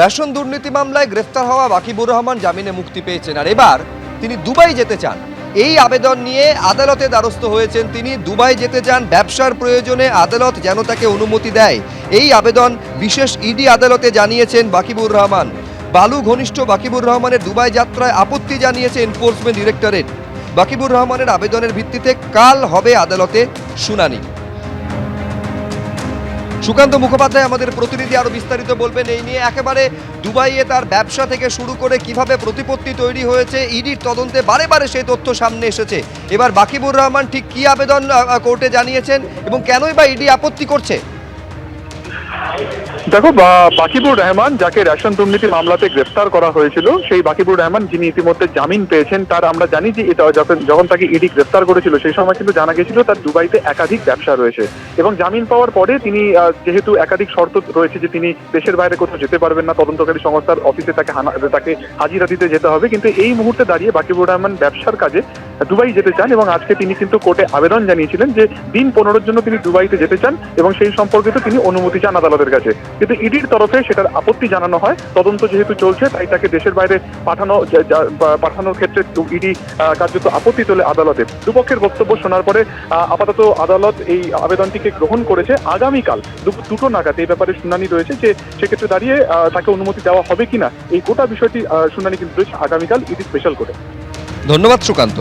Ration দুর্নীতি মামলায় গ্রেফতার হওয়া বাকিবুর রহমান জামিনে মুক্তি পেয়েছেন। আর এবার তিনি দুবাই যেতে চান। এই আবেদন নিয়ে আদালতে দ্বারস্থ হয়েছেন তিনি। দুবাই যেতে চান, ব্যবসার প্রয়োজনে আদালত যেন তাকে অনুমতি দেয়। এই আবেদন বিশেষ ইডি আদালতে জানিয়েছেন বাকিবুর রহমান। বালু ঘনিষ্ঠ বাকিবুর রহমানের দুবাই যাত্রায় আপত্তি জানিয়েছে এনফোর্সমেন্ট ডিরেক্টরেট। বাকিবুর রহমানের আবেদনের ভিত্তিতে কাল হবে আদালতে শুনানি। সুকান্ত মুখোপাধ্যায় আমাদের প্রতিনিধি আরও বিস্তারিত বলবেন, এই নিয়ে একেবারে দুবাইয়ে তার ব্যবসা থেকে শুরু করে কীভাবে প্রতিপত্তি তৈরি হয়েছে, ইডির তদন্তে বারে বারে সেই তথ্য সামনে এসেছে। এবার বাকিবুর রহমান ঠিক কি আবেদন কোর্টে জানিয়েছেন এবং কেনই বা ইডি আপত্তি করছে? দেখো বাকিবুর রহমান, যাকে রেশন দুর্নীতি মামলাতে গ্রেফতার করা হয়েছিল, সেই বাকিবুর রহমান যিনি ইতিমধ্যে জামিন পেয়েছেন, তার আমরা জানি যে এটা যখন যখন তাকে ইডি গ্রেফতার করেছিল, সেই সময় কিন্তু জানা গেছিল তার দুবাইতে একাধিক ব্যবসা রয়েছে। এবং জামিন পাওয়ার পরে তিনি যেহেতু একাধিক শর্ত রয়েছে যে তিনি দেশের বাইরে কোথাও যেতে পারবেন না, তদন্তকারী সংস্থার অফিসে তাকে তাকে হাজিরা দিতে যেতে হবে, কিন্তু এই মুহূর্তে দাঁড়িয়ে বাকিবুর রহমান ব্যবসার কাজে দুবাই যেতে চান এবং আজকে তিনি কিন্তু কোর্টে আবেদন জানিয়েছিলেন যে দিন পনেরোর জন্য তিনি দুবাইতে যেতে চান এবং সেই সম্পর্কিত তিনি অনুমতি চান আদালতের কাছে। কিন্তু ইডির তরফে সেটার আপত্তি জানানো হয়, তদন্ত যেহেতু চলছে, তাই তাকে দেশের বাইরে পাঠানো পাঠানোর ক্ষেত্রে ইডি কার্যত আপত্তি তোলে আদালতে। দুপক্ষের বক্তব্য শোনার পরে আপাতত আদালত এই আবেদনটিকে গ্রহণ করেছে। আগামীকাল দুপুর দুটো নাগাদ এই ব্যাপারে শুনানি রয়েছে যে, সেক্ষেত্রে দাঁড়িয়ে তাকে অনুমতি দেওয়া হবে কিনা, এই গোটা বিষয়টি শুনানি কিন্তু রয়েছে আগামীকাল ইডি স্পেশাল করে ধন্যবাদ সুকান্ত।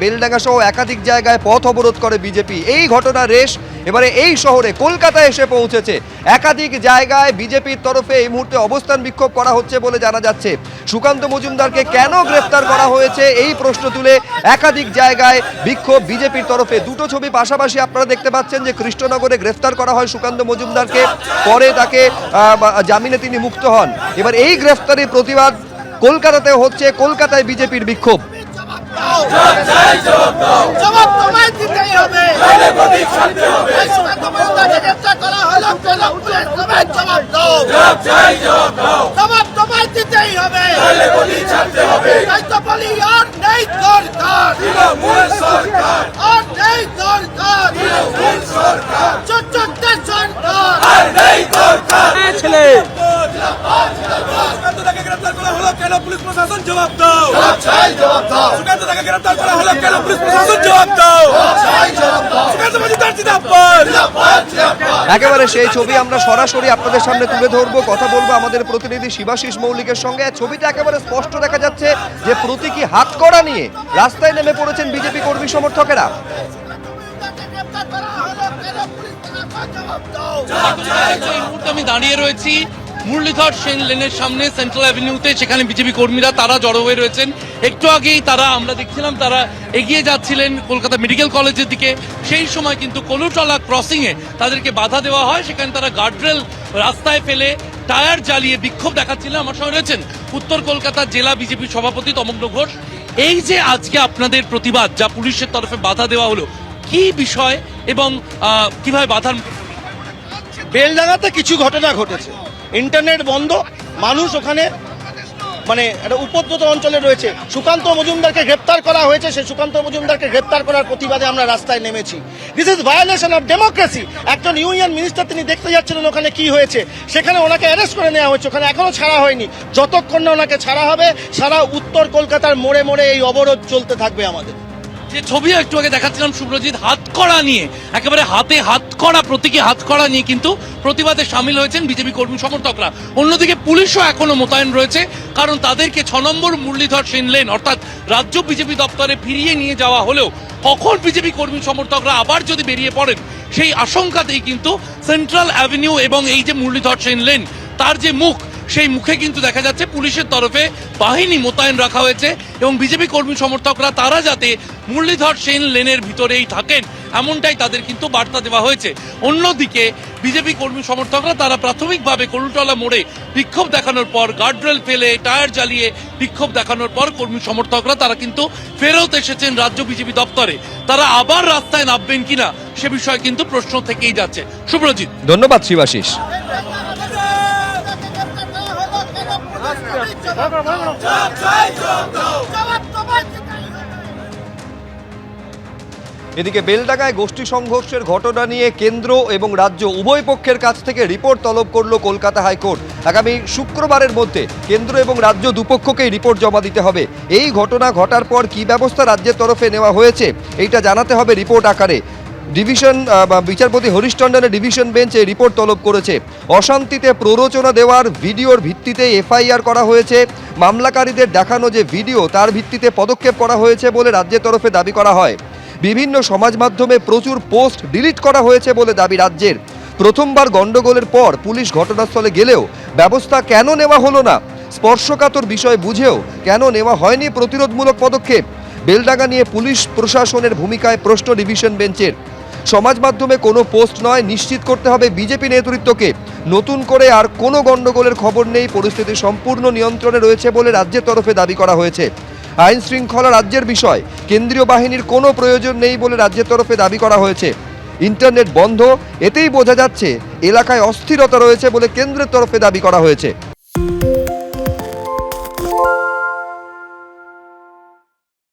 বেলডাঙ্গা সহ একাধিক জায়গায় পথ অবরোধ করে বিজেপি। এই ঘটনা রেশ এবারে এই শহরে কলকাতায় এসে পৌঁছেছে। একাধিক জায়গায় বিজেপির তরফে এই মুহূর্তে অবস্থান বিক্ষোভ করা হচ্ছে বলে জানা যাচ্ছে। সুকান্ত মজুমদারকে কেন গ্রেফতার করা হয়েছে এই প্রশ্ন তুলে একাধিক জায়গায় বিক্ষোভ বিজেপির তরফে। দুটো ছবি পাশাপাশি আপনারা দেখতে পাচ্ছেন যে কৃষ্ণনগরে গ্রেফতার করা হয় সুকান্ত মজুমদারকে। পরে তাকে জামিনে তিনি মুক্ত হন। এবার এই গ্রেফতারি প্রতিবাদ কলকাতাতে হচ্ছে। কলকাতায় বিজেপির বিক্ষোভ। জবাব দিতেই হবে। তোমার তাকে গ্রেফতার করা হলো কেন পুলিশ তোমায় জবাব দাও। জবাব তোমায় দিতেই হবে। তাই তো বলি আর নেই দরকার। আর নেই দরকার। চোদ্দটা সরকার। ছেলে। সুকান্ত তাকে গ্রেফতার করা হলো কেন পুলিশ প্রশাসন জবাব দাও? সুকান্ত তাকে গ্রেফতার করা হলো কেন পুলিশ প্রশাসন জবাব দাও? সুকান্ত মজুমদার জিন্দাবাদ একেবারে সেই ছবি আমরা সরাসরি আপনাদের সামনে তুলে ধরবো কথা বলব আমাদের প্রতিনিধি শিবাশিস মৌলিকের সঙ্গে। ছবিটা একেবারে স্পষ্ট দেখা যাচ্ছে যে প্রতীকী হাত করা নিয়ে রাস্তায় নেমে পড়েছেন বিজেপি কর্মী সমর্থকেরা। তাকে গ্রেফতার করা হলো কেন পুলিশ প্রশাসন জবাব দাও? এই মুহূর্তে আমি দাঁড়িয়ে রয়েছি মুরলীধর সেন লেনের সামনে সেন্ট্রাল অ্যাভিনিউতে সেখানে বিজেপি কর্মীরা তারা জড়ো হয়ে রয়েছেন। একটু আগেই তারা, আমরা দেখছিলাম তারা এগিয়ে যাচ্ছিলেন কলকাতা মেডিকেল কলেজের দিকে। সেই সময় কিন্তু কলুটলা ক্রসিং এ তাদেরকে বাধা দেওয়া হয়। সেখানে তারা গার্ডরেল রাস্তায় ফেলে টায়ার জ্বালিয়ে বিক্ষোভ দেখাচ্ছিলেন আমার সঙ্গে রয়েছেন উত্তর কলকাতা জেলা বিজেপি সভাপতি তমগ্ন ঘোষ। এই যে আজকে আপনাদের প্রতিবাদ, যা পুলিশের তরফে বাধা দেওয়া হলো, কি বিষয় এবং কীভাবে বাধার বেলডাঙ্গাতে কিছু ঘটনা ঘটেছে। ইন্টারনেট বন্ধ, মানুষ ওখানে মানে একটা উপদ্রুত অঞ্চলে রয়েছে। সুকান্ত মজুমদারকে গ্রেপ্তার করা হয়েছে, সেই সুকান্ত মজুমদারকে গ্রেপ্তার করার প্রতিবাদে আমরা রাস্তায় নেমেছি। This is violation of democracy একজন ইউনিয়ন মিনিস্টার তিনি দেখতে যাচ্ছিলেন ওখানে কি হয়েছে। সেখানে ওনাকে অ্যারেস্ট করে নেওয়া হয়েছে, ওখানে এখনও ছাড়া হয়নি। যতক্ষণ না ওনাকে ছাড়া হবে, সারা উত্তর কলকাতার মোড়ে মোড়ে এই অবরোধ চলতে থাকবে আমাদের। যে ছবি একটু আগে দেখাচ্ছিলাম সুব্রজিৎ, হাত করা নিয়ে। একেবারে হাতে হাত করা প্রতীকী হাতকড়া নিয়ে কিন্তু প্রতিবাদে সামিল হয়েছেন বিজেপি কর্মী সমর্থকরা। অন্যদিকে পুলিশও এখনও মোতায়েন রয়েছে, কারণ তাদেরকে ছ নম্বর মুরলীধর সেন লেন, অর্থাৎ রাজ্য বিজেপি দপ্তরে ফিরিয়ে নিয়ে যাওয়া হলেও কখন বিজেপি কর্মী সমর্থকরা আবার যদি বেরিয়ে পড়েন, সেই আশঙ্কাতেই কিন্তু সেন্ট্রাল অ্যাভিনিউ এবং এই যে মুরলীধর সেন লেন, তার যে মুখ সেই মুখে কিন্তু দেখা যাচ্ছে পুলিশের তরফে বাহিনী মোতায়েন রাখা হয়েছে এবং বিজেপি কর্মী সমর্থকরা তারা যাতে মুরলীধর সেন লেনের ভিতরেই থাকেন, এমনটাই তাদের কিন্তু বার্তা দেওয়া হয়েছে। অন্যদিকে বিজেপি কর্মী সমর্থকরা তারা প্রাথমিকভাবে করুটলা মোড়ে বিক্ষোভ দেখানোর পর গার্ডরেল ফেলে টায়ার জ্বালিয়ে বিক্ষোভ দেখানোর পর কর্মী সমর্থকরা তারা কিন্তু ফেরত এসেছেন রাজ্য বিজেপি দপ্তরে। তারা আবার রাস্তায় নামবেন কিনা সে বিষয়ে কিন্তু প্রশ্ন থেকেই যাচ্ছে। সুব্রজিৎ ধন্যবাদ শিবাশিস। এদিকে বেলডাঙ্গায় গোষ্ঠী সংঘর্ষের ঘটনা নিয়ে কেন্দ্র এবং রাজ্য উভয় পক্ষের কাছ থেকে রিপোর্ট তলব করল কলকাতা হাইকোর্ট। আগামী শুক্রবারের মধ্যে কেন্দ্র এবং রাজ্য দুপক্ষকেই রিপোর্ট জমা দিতে হবে। এই ঘটনা ঘটার পর কি ব্যবস্থা রাজ্যের তরফে নেওয়া হয়েছে, এইটা জানাতে হবে রিপোর্ট আকারে। ডিভিশন বিচারপতি হরিশ টন্ডনের ডিভিশন বেঞ্চে রিপোর্ট তলব করেছে। অশান্তিতে প্ররোচনা দেওয়ার ভিডিওর ভিত্তিতে এফআইআর করা হয়েছে। মামলাকারীদের দেখানো যে ভিডিও, তার ভিত্তিতে পদক্ষেপ করা হয়েছে বলে রাজ্যের তরফে দাবি করা হয়। বিভিন্ন সমাজ মাধ্যমে প্রচুর পোস্ট ডিলিট করা হয়েছে বলে দাবি রাজ্যের। প্রথমবার গন্ডগোলের পর পুলিশ ঘটনাস্থলে গেলেও ব্যবস্থা কেন নেওয়া হলো না? স্পর্শকাতর বিষয় বুঝেও কেন নেওয়া হয়নি প্রতিরোধমূলক পদক্ষেপ? বেলডাঙ্গা নিয়ে পুলিশ প্রশাসনের ভূমিকায় প্রশ্ন ডিভিশন বেঞ্চের। সমাজ মাধ্যমে কোনো পোস্ট নয়, নিশ্চিত করতে হবে বিজেপি নেতৃত্বকে। নতুন করে আর কোনো গণ্ডগোলের খবর নেই, পরিস্থিতি সম্পূর্ণ নিয়ন্ত্রণে রয়েছে বলে রাজ্যের তরফে দাবি করা হয়েছে। আইন শৃঙ্খলা রাজ্যের বিষয়, কেন্দ্রীয় বাহিনীর কোনো প্রয়োজন নেই বলে রাজ্যের তরফে দাবি করা হয়েছে। ইন্টারনেট বন্ধ, এতেই বোঝা যাচ্ছে এলাকায় অস্থিরতা রয়েছে বলে কেন্দ্রের তরফে দাবি করা হয়েছে।